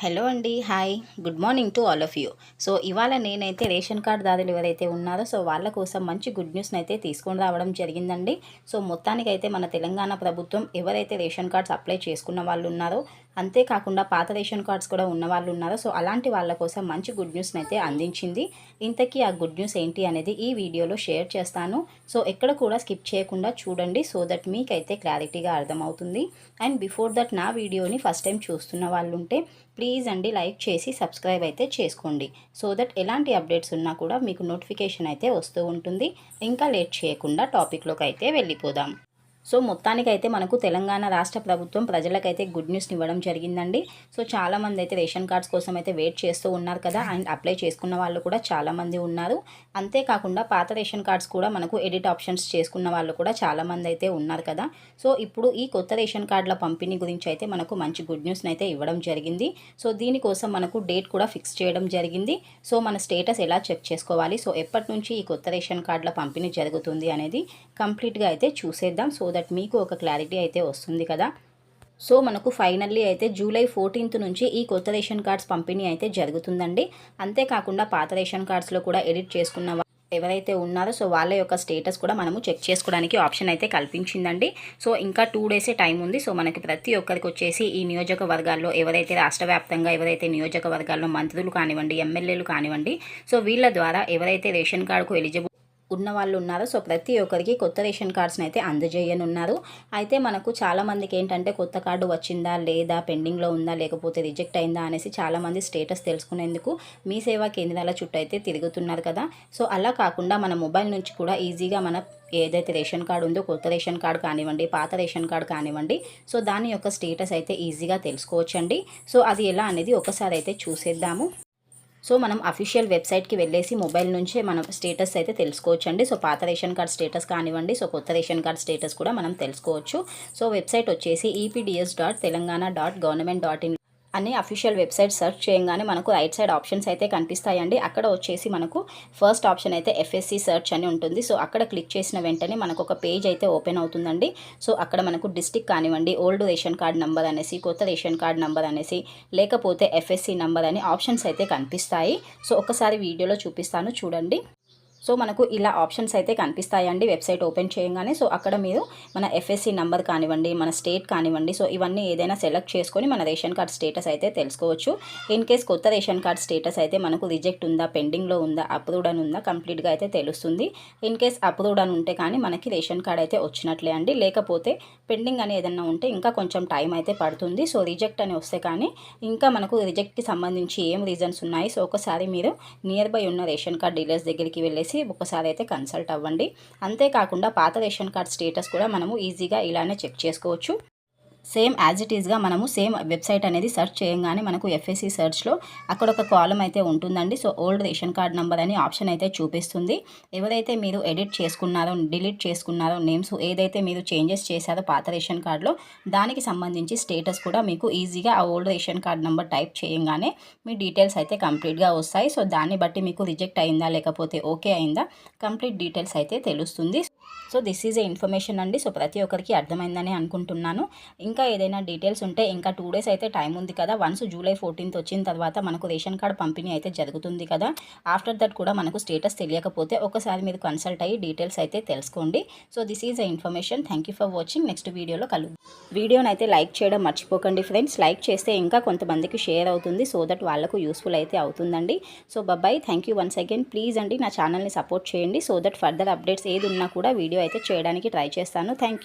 Hello అండి hi. Good morning to all of you. So ఇవాళ నేనైతే రేషన్ కార్డ్ దారులు ఎవరైతే ఉన్నారో సో వాళ్ళ కోసం మంచి గుడ్ న్యూస్ని అయితే తీసుకొని రావడం జరిగిందండి. సో మొత్తానికైతే మన తెలంగాణ ప్రభుత్వం ఎవరైతే రేషన్ కార్డ్స్ అప్లై చేసుకున్న వాళ్ళు ఉన్నారో అంతేకాకుండా పాత రేషన్ కార్డ్స్ కూడా ఉన్న వాళ్ళు ఉన్నారు? సో అలాంటి వాళ్ళ కోసం మంచి గుడ్ న్యూస్ని అయితే అందించింది. ఇంతకీ ఆ గుడ్ న్యూస్ ఏంటి అనేది ఈ వీడియోలో షేర్ చేస్తాను. సో ఎక్కడ కూడా స్కిప్ చేయకుండా చూడండి. సో దట్ మీకైతే క్లారిటీగా అర్థమవుతుంది. అండ్ బిఫోర్ దట్ నా వీడియోని ఫస్ట్ టైం చూస్తున్న వాళ్ళు ఉంటే ప్లీజ్ అండి లైక్ చేసి సబ్స్క్రైబ్ అయితే చేసుకోండి. సో దట్ ఎలాంటి అప్డేట్స్ ఉన్నా కూడా మీకు నోటిఫికేషన్ అయితే వస్తూ ఉంటుంది. ఇంకా లేట్ చేయకుండా టాపిక్లోకి అయితే వెళ్ళిపోదాం. సో మొత్తానికైతే మనకు తెలంగాణ రాష్ట్ర ప్రభుత్వం ప్రజలకైతే గుడ్ న్యూస్ని ఇవ్వడం జరిగిందండి. సో చాలామంది అయితే రేషన్ కార్డ్స్ కోసం అయితే వెయిట్ చేస్తూ ఉన్నారు కదా. అండ్ అప్లై చేసుకున్న వాళ్ళు కూడా చాలామంది ఉన్నారు. అంతేకాకుండా పాత రేషన్ కార్డ్స్ కూడా మనకు ఎడిట్ ఆప్షన్స్ చేసుకున్న వాళ్ళు కూడా చాలామంది అయితే ఉన్నారు కదా. సో ఇప్పుడు ఈ కొత్త రేషన్ కార్డుల పంపిణీ గురించి అయితే మనకు మంచి గుడ్ న్యూస్ని అయితే ఇవ్వడం జరిగింది. సో దీనికోసం మనకు డేట్ కూడా ఫిక్స్ చేయడం జరిగింది. సో మన స్టేటస్ ఎలా చెక్ చేసుకోవాలి? సో ఎప్పటి నుంచి ఈ కొత్త రేషన్ కార్డుల పంపిణీ జరుగుతుంది అనేది కంప్లీట్గా అయితే చూసేద్దాం. సో దట్ మీకు ఒక క్లారిటీ అయితే వస్తుంది కదా. సో మనకు ఫైనల్లీ అయితే జూలై ఫోర్టీన్త్ నుంచి ఈ కొత్త రేషన్ కార్డ్స్ పంపిణీ అయితే జరుగుతుందండి. అంతేకాకుండా పాత రేషన్ కార్డ్స్లో కూడా ఎడిట్ చేసుకున్న ఎవరైతే ఉన్నారో సో వాళ్ళ యొక్క స్టేటస్ కూడా మనము చెక్ చేసుకోవడానికి ఆప్షన్ అయితే కల్పించిందండి. సో ఇంకా టూ డేసే టైం ఉంది. సో మనకి ప్రతి ఒక్కరికి వచ్చేసి ఈ నియోజకవర్గాల్లో ఎవరైతే రాష్ట్ర వ్యాప్తంగా ఎవరైతే నియోజకవర్గాల్లో మంత్రులు కానివ్వండి ఎమ్మెల్యేలు కానివ్వండి సో వీళ్ళ ద్వారా ఎవరైతే రేషన్ కార్డుకు ఎలిజిబుల్ ఉన్న వాళ్ళు ఉన్నారు సో ప్రతి ఒక్కరికి కొత్త రేషన్ కార్డ్స్ని అయితే అందజేయనున్నారు. అయితే మనకు చాలామందికి ఏంటంటే కొత్త కార్డు వచ్చిందా లేదా పెండింగ్లో ఉందా లేకపోతే రిజెక్ట్ అయిందా అనేసి చాలామంది స్టేటస్ తెలుసుకునేందుకు మీ సేవా కేంద్రాల చుట్టూ అయితే తిరుగుతున్నారు కదా. సో అలా కాకుండా మన మొబైల్ నుంచి కూడా ఈజీగా మన ఏదైతే రేషన్ కార్డు ఉందో కొత్త రేషన్ కార్డు కానివ్వండి పాత రేషన్ కార్డు కానివ్వండి సో దాని యొక్క స్టేటస్ అయితే ఈజీగా తెలుసుకోవచ్చండి. సో అది ఎలా అనేది ఒకసారి అయితే చూసేద్దాము. సో మనం అఫీషియల్ వెబ్సైట్కి వెళ్ళేసి మొబైల్ నుంచే మనం స్టేటస్ అయితే తెలుసుకోవచ్చండి. సో పాత రేషన్ కార్డ్ స్టేటస్ కానివ్వండి సో కొత్త రేషన్ కార్డ్ స్టేటస్ కూడా మనం తెలుసుకోవచ్చు. సో వెబ్సైట్ వచ్చేసి EPDS dot Telangana dot government dot in అని అఫీషియల్ వెబ్సైట్ సెర్చ్ చేయగానే మనకు రైట్ సైడ్ ఆప్షన్స్ అయితే కనిపిస్తాయండి. అక్కడ వచ్చేసి మనకు ఫస్ట్ ఆప్షన్ అయితే ఎఫ్ఎస్సి సెర్చ్ అని ఉంటుంది. సో అక్కడ క్లిక్ చేసిన వెంటనే మనకు ఒక పేజ్ అయితే ఓపెన్ అవుతుందండి. సో అక్కడ మనకు డిస్టిక్ కానివ్వండి ఓల్డ్ రేషన్ కార్డ్ నెంబర్ అనేసి కొత్త రేషన్ కార్డ్ నెంబర్ అనేసి లేకపోతే ఎఫ్ఎస్సి నెంబర్ అని ఆప్షన్స్ అయితే కనిపిస్తాయి. సో ఒకసారి వీడియోలో చూపిస్తాను చూడండి. సో మనకు ఇలా ఆప్షన్స్ అయితే కనిపిస్తాయండి. వెబ్సైట్ ఓపెన్ చేయగానే. సో అక్కడ మీరు మన ఎఫ్ఎస్సి నెంబర్ కానివ్వండి మన స్టేట్ కానివ్వండి సో ఇవన్నీ ఏదైనా సెలెక్ట్ చేసుకొని మన రేషన్ కార్డ్ స్టేటస్ అయితే తెలుసుకోవచ్చు. ఇన్ కేస్ కొత్త రేషన్ కార్డ్ స్టేటస్ అయితే మనకు రిజెక్ట్ ఉందా పెండింగ్లో ఉందా అప్రూవ్డ్ అని ఉందా కంప్లీట్గా అయితే తెలుస్తుంది. ఇన్ కేస్ అప్రూవ్డ్ అని ఉంటే కానీ మనకి రేషన్ కార్డ్ అయితే వచ్చినట్లే అండి. లేకపోతే పెండింగ్ అని ఏదైనా ఉంటే ఇంకా కొంచెం టైం అయితే పడుతుంది. సో రిజెక్ట్ అని వస్తే కానీ ఇంకా మనకు రిజెక్ట్కి సంబంధించి ఏం రీజన్స్ ఉన్నాయి? సో ఒకసారి మీరు నియర్ బై ఉన్న రేషన్ కార్డ్ డీలర్స్ దగ్గరికి వెళ్ళేసి ఒకసారి అయితే కన్సల్ట్ అవ్వండి. అంతేకాకుండా పాత రేషన్ కార్డ్ స్టేటస్ కూడా మనము ఈజీగా ఇలానే చెక్ చేసుకోవచ్చు. సేమ్ యాజ్ ఇట్ ఈస్గా మనము సేమ్ వెబ్సైట్ అనేది సెర్చ్ చేయగానే మనకు ఎఫ్ఎస్సి సెర్చ్లో అక్కడ ఒక కాలం అయితే ఉంటుందండి. So old ration card number అని ఆప్షన్ అయితే చూపిస్తుంది. ఎవరైతే మీరు ఎడిట్ చేసుకున్నారో డిలీట్ చేసుకున్నారో నేమ్స్ ఏదైతే మీరు చేంజెస్ చేశారో పాత రేషన్ కార్డులో దానికి సంబంధించి స్టేటస్ కూడా మీకు ఈజీగా ఆ old ration card number type చేయగానే మీ డీటెయిల్స్ అయితే కంప్లీట్గా వస్తాయి. సో దాన్ని బట్టి మీకు రిజెక్ట్ అయిందా లేకపోతే ఓకే అయిందా కంప్లీట్ డీటెయిల్స్ అయితే తెలుస్తుంది. So this is a information అండి. సో ప్రతి ఒక్కరికి అర్థమైందని అనుకుంటున్నాను. ఇంకా ఏదైనా డీటెయిల్స్ ఉంటే ఇంకా టూ డేస్ అయితే టైం ఉంది కదా. వన్స్ జూలై ఫోర్టీన్త్ వచ్చిన తర్వాత మనకు రేషన్ కార్డ్ పంపిణీ అయితే జరుగుతుంది కదా. ఆఫ్టర్ దట్ కూడా మనకు స్టేటస్ తెలియకపోతే ఒకసారి మీరు కన్సల్ట్ అయ్యి డీటెయిల్స్ అయితే తెలుసుకోండి. So this is a information thank you for watching next వీడియోలో కలు వీడియోని అయితే లైక్ చేయడం మర్చిపోకండి ఫ్రెండ్స్ లైక్ చేస్తే ఇంకా కొంతమందికి షేర్ అవుతుంది. సో దట్ వాళ్ళకు యూస్ఫుల్ అయితే అవుతుందండి. So bye bye thank you once again please అండి నా ఛానల్ని సపోర్ట్ చేయండి. సో దట్ ఫర్దర్ అప్డేట్స్ ఏది ఉన్నా కూడా వీడియో అయితే చేయడానికి ట్రై చేస్తాను. Thank you